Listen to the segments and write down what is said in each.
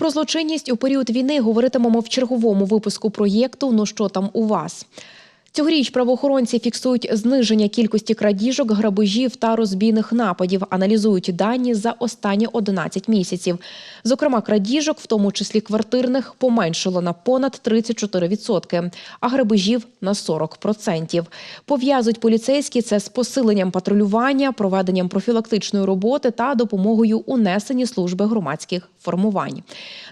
Про злочинність у період війни говоритимемо в черговому випуску проєкту Ну що там у вас. Цьогоріч правоохоронці фіксують зниження кількості крадіжок, грабежів та розбійних нападів, аналізують дані за останні 11 місяців. Зокрема, крадіжок, в тому числі квартирних, поменшало на понад 34%, а грабежів на 40%. Пов'язують поліцейські це з посиленням патрулювання, проведенням профілактичної роботи та допомогою у несенні служби громадських формувань.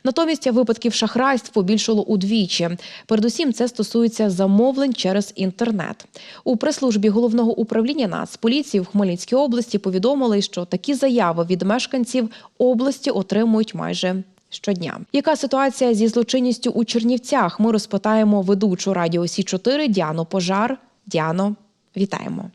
Натомість випадків шахрайств побільшало удвічі. Передусім, це стосується замовлень через інтернет. У прес-службі головного управління Нацполіції в Хмельницькій області повідомили, що такі заяви від мешканців області отримують майже. Щодня, яка ситуація зі злочинністю у Чернівцях? Ми розпитаємо ведучу радіо Сі 4 Діану Пожар. Діано, вітаємо.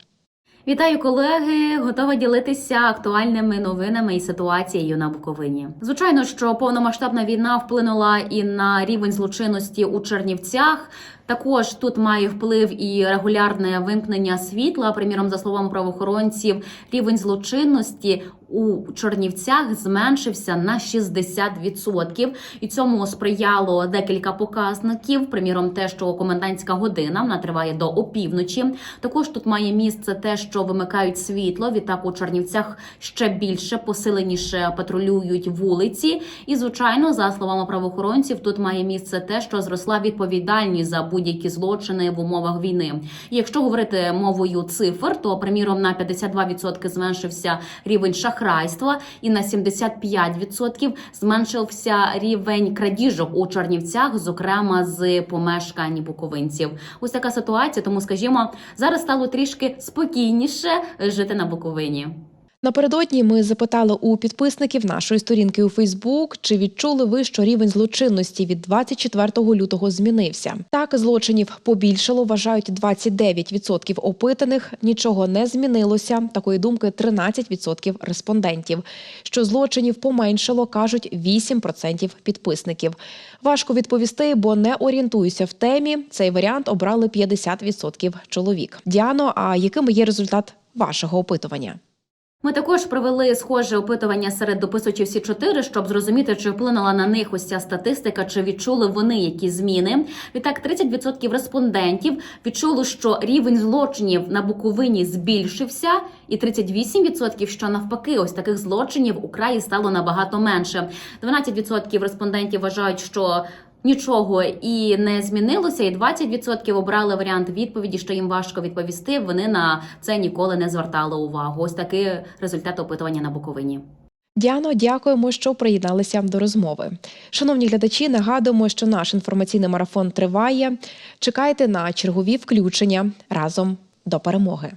Вітаю колеги! Готова ділитися актуальними новинами і ситуацією на Буковині. Звичайно, що повномасштабна війна вплинула і на рівень злочинності у Чернівцях. Також тут має вплив і регулярне вимкнення світла. Приміром, за словами правоохоронців, рівень злочинності у Чернівцях зменшився на 60%. І цьому сприяло декілька показників. Приміром, те, що комендантська година вона триває до опівночі. Також тут має місце те, що вимикають світло. Відтак у Чернівцях ще більше посиленіше патрулюють вулиці. І звичайно, за словами правоохоронців, тут має місце те, що зросла відповідальність за будь-які злочини в умовах війни. І якщо говорити мовою цифр, то приміром на 52% зменшився рівень шахрайства, і на 75% зменшився рівень крадіжок у Чернівцях, зокрема з помешкань буковинців. Ось така ситуація. Тому, скажімо, зараз стало трішки спокійніше жити на Буковині. Напередодні ми запитали у підписників нашої сторінки у Фейсбук, чи відчули ви, що рівень злочинності від 24 лютого змінився. Так, злочинів побільшало, вважають 29% опитаних. Нічого не змінилося. Такої думки 13% респондентів. Що злочинів поменшало, кажуть 8% підписників. Важко відповісти, бо не орієнтуюся в темі. Цей варіант обрали 50% чоловік. Діано, а яким є результат вашого опитування? Ми також провели схоже опитування серед дописувачів Сі 4 щоб зрозуміти, чи вплинула на них ось ця статистика, чи відчули вони які зміни. Відтак, 30% респондентів відчули, що рівень злочинів на Буковині збільшився, і 38% що навпаки, ось таких злочинів у краї стало набагато менше. 12% респондентів вважають, що Нічого і не змінилося, і 20% обрали варіант відповіді, що їм важко відповісти. Вони на це ніколи не звертали увагу. Ось такий результат опитування на Буковині. Діано, дякуємо, що приєдналися до розмови. Шановні глядачі, нагадуємо, що наш інформаційний марафон триває. Чекайте на чергові включення разом до перемоги.